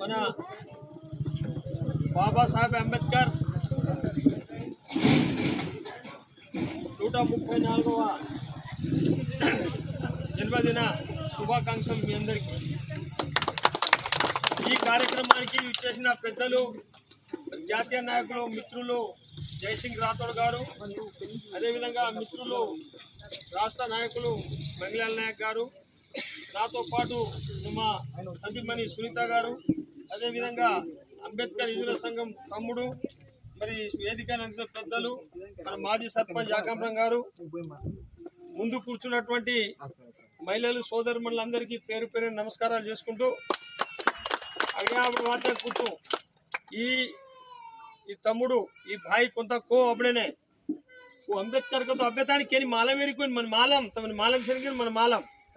మన బాబాసాహెబ్ అంబేద్కర్ నూట ముప్పై నాలుగవ జన్మదిన శుభాకాంక్షలు మీ అందరికీ. ఈ కార్యక్రమానికి ఇచ్చేసిన పెద్దలు జాతీయ నాయకులు మిత్రులు జయసింగ్ రాథోడ్ గారు అదేవిధంగా మిత్రులు రాష్ట్ర నాయకులు మంగళాల నాయక్ గారు నాతో పాటు మా సందీప్మణి సునీత గారు అదేవిధంగా అంబేద్కర్ ఇదుల సంఘం తమ్ముడు మరి వేదిక నడిచిన పెద్దలు మన మాజీ సర్పంచ్ యాకాంబరం గారు ముందు కూర్చున్నటువంటి మహిళలు సోదరుమణులందరికీ పేరు పేరు నమస్కారాలు చేసుకుంటూ అగ్నియాపుడు మాత్రం కూర్చో. ఈ ఈ తమ్ముడు ఈ భాయ్ కొంత కో అప్పుడేనే అంబేద్కర్ కొంత అభ్యతానికి మన మాలం వేరుకొని మన మాలం తమని మాలం సరిగ్గా మన మాలం.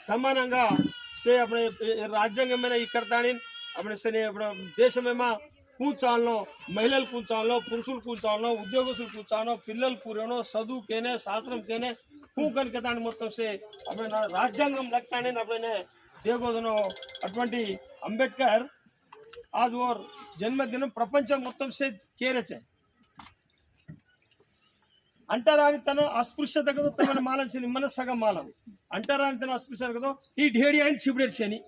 સન્માનંગા સે આપણે రాజ్యాంగమైన ఇక్కడ దాని આપણે સેને આપણા దేశమేమా కూర్చోాలను మహిళలు కూర్చోాలను పురుషులు కూర్చోాలను ఉద్యోగస్తులు కూర్చోాలను పిల్లలు కూరను చదువుకేనే శాస్త్రంకేనే కూకనికే దాని మొత్తం సే అప్పుడు రాజ్యాంగం లెక్కనే అప్పుడే దేగోదను అటువంటి అంబేద్కర్ ఆజ్ ఓర్ జన్మదినం ప్రపంచం మొత్తం సే కేరేచాయి కేరచే అంటరానితనం అస్పృశ్యత తన మాలం చేయని మన సగం మాలం. అంటరానితనం అస్పృశ్యత కదా ఈ ఢేడి ఆయన చిబిడేడు చేయని.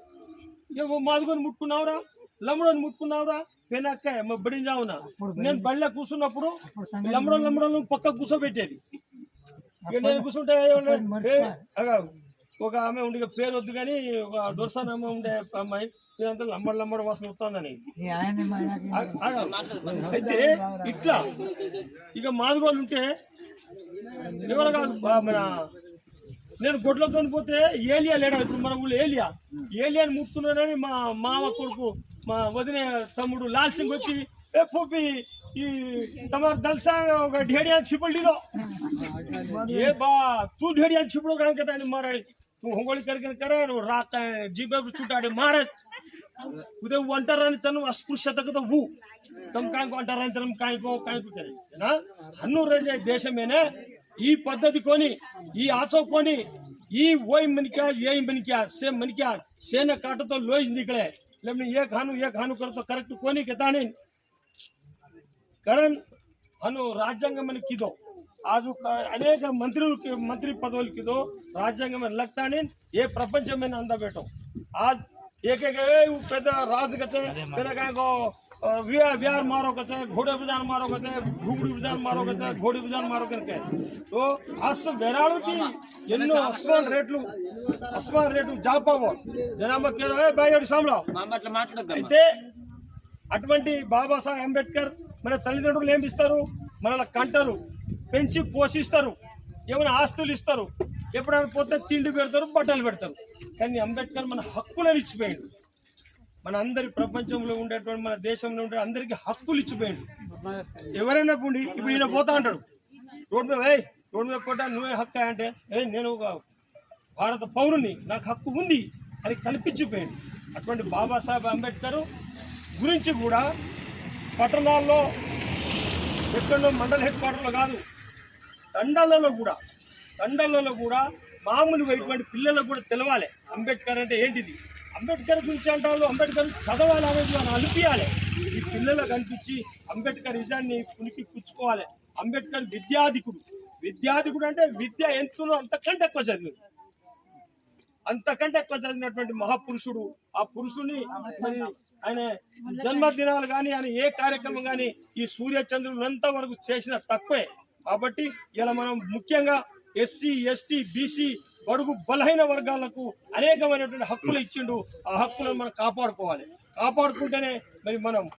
ఇక మాదుకొని ముట్టుకున్నావురా లమ్మడని ముట్టుకున్నావురా పెనక్క మా బడిని జావునా నేను బళ్ళ కూర్చున్నప్పుడు లమ్మడం లమ్మడం పక్క కూర్చోబెట్టేది నేను కూర్చుంటే ఒక ఆమె ఉండి పేరు వద్దు కానీ ఒక దొరసాన్ ఆమె ఉండే అమ్మాయి ఇదంతా లంబడి లంబడి వాసన వస్తుందని. అయితే ఇట్లా ఇక మాదిగోళ్ళు ఉంటే మన నేను గొడ్లతో పోతే ఏలియా లేడా? ఇప్పుడు మన ఊళ్ళో ఏలియా? ఏలియాని ముక్తున్నాడని మా మామ కొడుకు మా వదిన తమ్ముడు లాల్ సింగ్ వచ్చి ఏ పూపి ఈ తమరు దల్సా ఒక ఢేడియా చిపడిదో ఏ బా తూ ఢేడియా చిపడు కాక మారాడి నువ్వు హొంగోళి కరిగిన కరే నువ్వు రాక జీబే చుట్టాడి మారే उदय वंटर आणि तन अस्पृश्यत कत हु तम काय वंटर आणि तन काय को काय को करे ना हन्नु रजे దేశమేనే. ఈ పద్ధతి కొని ఈ ఆచో కొని ఈ ఓయ్ మనిక్యా ఏ మనిక్యా సే మనిక్యా సేన కాటతో లోయ్ నికळे लेमने एक हानू एक हानू करतो करेक्ट कोणी घेताणी कारण అను రాజ్యాంగం కిదో ఆజు అనేక మంత్రి మంత్రి పదవులు కిదో రాజ్యాంగం లక్తాని ఏ ప్రపంచమైన అందబెట్టం. ఆజ్ एक एक ए उ पेद राज कचे पेद काय को विहार विहार मारो कचे घोड़े बजान मारो कचे घुगड़ी बजान मारो कचे घोड़ी बजान मारो कचे तो అస్ వెరాడుకి ఎన్నో అస్మాన్ రేట్లు అస్మాన్ రేట్లు జాపావో జనాభా కేరో ఏ బాయ్ సాంబలో అయితే అటువంటి బాబాసాహెబ్ అంబేద్కర్ మన తల్లిదండ్రులు ఏమి ఇస్తారు మనల్ని కంటరు పెంచి పోషిస్తారు ఏమైనా ఆస్తులు ఇస్తారు ఎప్పుడైనా పోతే తిండి పెడతారు బట్టలు పెడతారు. కానీ అంబేద్కర్ మన హక్కులను ఇచ్చిపోయాడు. మన అందరి ప్రపంచంలో ఉండేటువంటి మన దేశంలో ఉండే అందరికీ హక్కులు ఇచ్చిపోయాడు. ఎవరైనా పోండి ఇప్పుడు ఈయన పోతా అంటాడు. రోడ్డు మీద ఏ రోడ్డు మీద పోటా నువ్వే హక్కు అంటే ఏ నేను ఒక భారత పౌరుని నాకు హక్కు ఉంది అని కల్పించిపోయాడు. అటువంటి బాబాసాహెబ్ అంబేద్కర్ గురించి కూడా పట్టణాల్లో ఎక్కడో మండల హెడ్ క్వార్టర్లో కాదు తండాలలో కూడా తండాలలో కూడా మామూలుగా ఇటువంటి పిల్లలకు కూడా తెలవాలి. అంబేద్కర్ అంటే ఏంటిది? అంబేద్కర్ గురించి అంటారు అంబేద్కర్ చదవాలి అనేది మనం అనిపించాలి ఈ పిల్లలకు అనిపించి అంబేద్కర్ నిజాన్ని పునికి పుచ్చుకోవాలి. అంబేద్కర్ విద్యాధికుడు. విద్యాధికుడు అంటే విద్య ఎంతనో అంతకంటే ఎక్కువ చదివింది. అంతకంటే ఎక్కువ చదివినటువంటి మహాపురుషుడు. ఆ పురుషుని ఆయన జన్మదినాలు కానీ ఆయన ఏ కార్యక్రమం కానీ ఈ సూర్య చంద్రులంతా వరకు చేసిన తక్కువే కాబట్టి ఇలా మనం ముఖ్యంగా ఎస్సీ ఎస్టీ బీసీ బడుగు బలహీన వర్గాలకు అనేకమైనటువంటి హక్కులు ఇచ్చిండు. ఆ హక్కులను మనం కాపాడుకోవాలి. కాపాడుకుంటేనే మరి మనం